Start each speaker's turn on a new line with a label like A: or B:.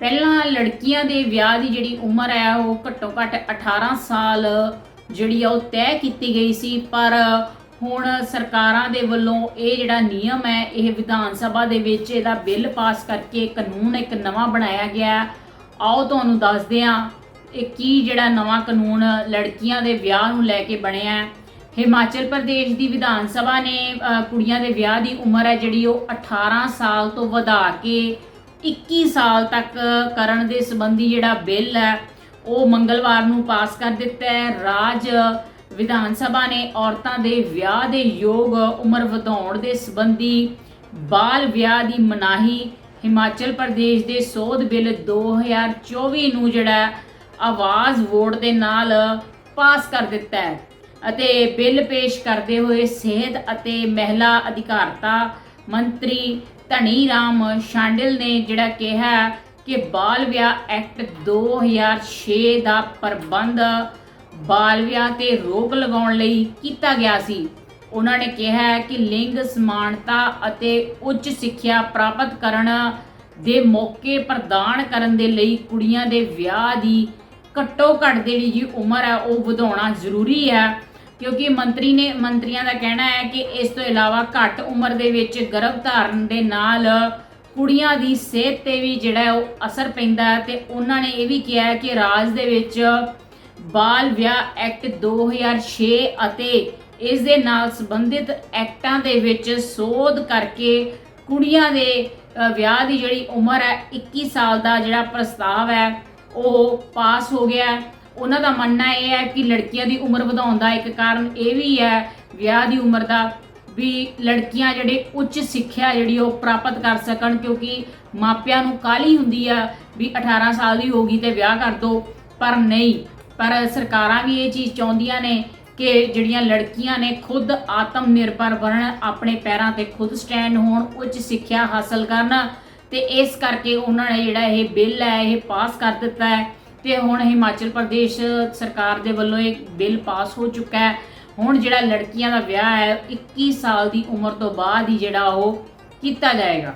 A: ਪਹਿਲਾਂ ਲੜਕੀਆਂ ਦੇ ਵਿਆਹ ਦੀ ਜਿਹੜੀ ਉਮਰ ਹੈ ਉਹ ਘੱਟੋ ਘੱਟ 18 ਸਾਲ ਜਿਹੜੀ ਆ ਉਹ ਤੈਅ ਕੀਤੀ ਗਈ ਸੀ, ਪਰ ਹੁਣ ਸਰਕਾਰਾਂ ਦੇ ਵੱਲੋਂ ਇਹ ਜਿਹੜਾ ਨਿਯਮ ਹੈ, ਇਹ ਵਿਧਾਨ ਸਭਾ ਦੇ ਵਿੱਚ ਇਹਦਾ ਬਿੱਲ ਪਾਸ ਕਰਕੇ ਕਾਨੂੰਨ ਇੱਕ ਨਵਾਂ ਬਣਾਇਆ ਗਿਆ ਆਓ ਤੁਹਾਨੂੰ ਦੱਸਦੇ ਹਾਂ ਇਹ ਕੀ ਜਿਹੜਾ ਨਵਾਂ ਕਾਨੂੰਨ ਲੜਕੀਆਂ ਦੇ ਵਿਆਹ ਨੂੰ ਲੈ ਕੇ ਬਣਿਆ ਹੈ। ਹਿਮਾਚਲ ਪ੍ਰਦੇਸ਼ ਦੀ ਵਿਧਾਨ ਸਭਾ ਨੇ ਕੁੜੀਆਂ ਦੇ ਵਿਆਹ ਦੀ ਉਮਰ ਹੈ ਜਿਹੜੀ ਉਹ 18 ਸਾਲ ਤੋਂ ਵਧਾ ਕੇ 21 ਸਾਲ ਤੱਕ ਕਰਨ ਦੇ ਸੰਬੰਧੀ ਜਿਹੜਾ ਬਿੱਲ ਹੈ, ਉਹ ਮੰਗਲਵਾਰ ਨੂੰ ਪਾਸ ਕਰ ਦਿੱਤਾ ਹੈ। ਰਾਜ ਵਿਧਾਨ ਸਭਾ ਨੇ ਔਰਤਾਂ ਦੇ ਵਿਆਹ ਦੇ ਯੋਗ ਉਮਰ ਵਧਾਉਣ ਦੇ ਸੰਬੰਧੀ ਬਾਲ ਵਿਆਹ ਦੀ ਮਨਾਹੀ ਹਿਮਾਚਲ ਪ੍ਰਦੇਸ਼ ਦੇ ਸੋਧ ਬਿੱਲ 2024 ਨੂੰ ਜਿਹੜਾ ਆਵਾਜ਼ ਵੋਟ ਦੇ ਨਾਲ ਪਾਸ ਕਰ ਦਿੱਤਾ ਹੈ। ਅਤੇ ਬਿੱਲ ਪੇਸ਼ ਕਰਦੇ ਹੋਏ ਸਿਹਤ ਅਤੇ ਮਹਿਲਾ ਅਧਿਕਾਰਤਾ ਮੰਤਰੀ ਧਨੀ ਰਾਮ ਸ਼ਾਂਡਿਲ ਨੇ ਜਿਹੜਾ ਕਿਹਾ ਕਿ ਬਾਲ ਵਿਆਹ ਐਕਟ 2006 ਦਾ ਪ੍ਰਬੰਧ ਬਾਲ ਵਿਆਹ ਤੇ ਰੋਕ ਲਗਾਉਣ ਲਈ ਕੀਤਾ ਗਿਆ ਸੀ। ਉਹਨਾਂ ਨੇ ਕਿਹਾ ਕਿ ਲਿੰਗ ਸਮਾਨਤਾ ਅਤੇ ਉੱਚ ਸਿੱਖਿਆ ਪ੍ਰਾਪਤ ਕਰਨ ਦੇ ਮੌਕੇ ਪ੍ਰਦਾਨ ਕਰਨ ਦੇ ਲਈ ਕੁੜੀਆਂ ਦੇ ਵਿਆਹ ਦੀ ਘੱਟੋ ਘੱਟ ਜਿਹੜੀ ਜੀ ਉਮਰ ਹੈ ਉਹ ਵਧਾਉਣਾ ਜ਼ਰੂਰੀ ਹੈ ਕਿਉਂਕਿ ਮੰਤਰੀ ਨੇ, ਮੰਤਰੀਆਂ ਦਾ ਕਹਿਣਾ ਹੈ ਕਿ ਇਸ ਤੋਂ ਇਲਾਵਾ ਘੱਟ ਉਮਰ ਦੇ ਵਿੱਚ ਗਰਭ ਧਾਰਨ ਦੇ ਨਾਲ ਕੁੜੀਆਂ ਦੀ ਸਿਹਤ ਤੇ ਵੀ ਜਿਹੜਾ ਉਹ ਅਸਰ ਪੈਂਦਾ ਹੈ ਤੇ ਉਹਨਾਂ ਨੇ ਇਹ ਵੀ ਕਿਹਾ ਕਿ ਰਾਜ ਦੇ ਵਿੱਚ ਬਾਲ ਵਿਆਹ ਐਕਟ 2006 ਅਤੇ ਇਸ ਦੇ ਨਾਲ ਸੰਬੰਧਿਤ ਐਕਟਾਂ ਦੇ ਵਿੱਚ ਸੋਧ ਕਰਕੇ ਕੁੜੀਆਂ ਦੇ ਵਿਆਹ ਦੀ ਜਿਹੜੀ ਉਮਰ ਹੈ 21 ਸਾਲ ਦਾ ਜਿਹੜਾ ਪ੍ਰਸਤਾਵ ਹੈ, ਉਹ ਪਾਸ ਹੋ ਗਿਆ ਉਹਨਾਂ ਦਾ ਮੰਨਣਾ ਇਹ ਹੈ ਕਿ ਲੜਕੀਆਂ ਦੀ ਉਮਰ ਵਧਾਉਣ ਦਾ ਇੱਕ ਕਾਰਨ ਇਹ ਵੀ ਹੈ, ਵਿਆਹ ਦੀ ਉਮਰ ਦਾ, ਵੀ ਲੜਕੀਆਂ ਜਿਹੜੇ ਉੱਚ ਸਿੱਖਿਆ ਜਿਹੜੀ ਉਹ ਪ੍ਰਾਪਤ ਕਰ ਸਕਣ ਕਿਉਂਕਿ ਮਾਪਿਆਂ ਨੂੰ ਕਾਲੀ ਹੁੰਦੀ ਆ ਵੀ 18 ਸਾਲ ਦੀ ਹੋ ਗਈ ਤੇ ਵਿਆਹ ਕਰ ਦੋ, ਪਰ ਨਹੀਂ। ਪਰ ਸਰਕਾਰਾਂ ਵੀ ਇਹ ਚੀਜ਼ ਚਾਹੁੰਦੀਆਂ ਨੇ ਕਿ ਜਿਹੜੀਆਂ ਲੜਕੀਆਂ ਨੇ ਖੁਦ ਆਤਮ ਨਿਰਭਰ ਬਣਨ, ਆਪਣੇ ਪੈਰਾਂ ਤੇ ਖੁਦ ਸਟੈਂਡ ਹੋਣ, ਉੱਚ ਸਿੱਖਿਆ ਹਾਸਲ ਕਰਨ ਤੇ ਇਸ ਕਰਕੇ ਉਹਨਾਂ ਨੇ ਜਿਹੜਾ ਇਹ ਬਿੱਲ ਹੈ, ਇਹ ਪਾਸ ਕਰ ਦਿੱਤਾ ਹੈ। ਤੇ ਹੁਣ ਹਿਮਾਚਲ ਪ੍ਰਦੇਸ਼ ਸਰਕਾਰ ਦੇ ਵੱਲੋਂ ਇਹ ਬਿੱਲ ਪਾਸ ਹੋ ਚੁੱਕਾ ਹੈ। ਹੁਣ ਜਿਹੜਾ ਲੜਕੀਆਂ ਦਾ ਵਿਆਹ ਹੈ 21 ਸਾਲ ਦੀ ਉਮਰ ਤੋਂ ਬਾਅਦ ਹੀ ਜਿਹੜਾ ਉਹ ਕੀਤਾ ਜਾਏਗਾ।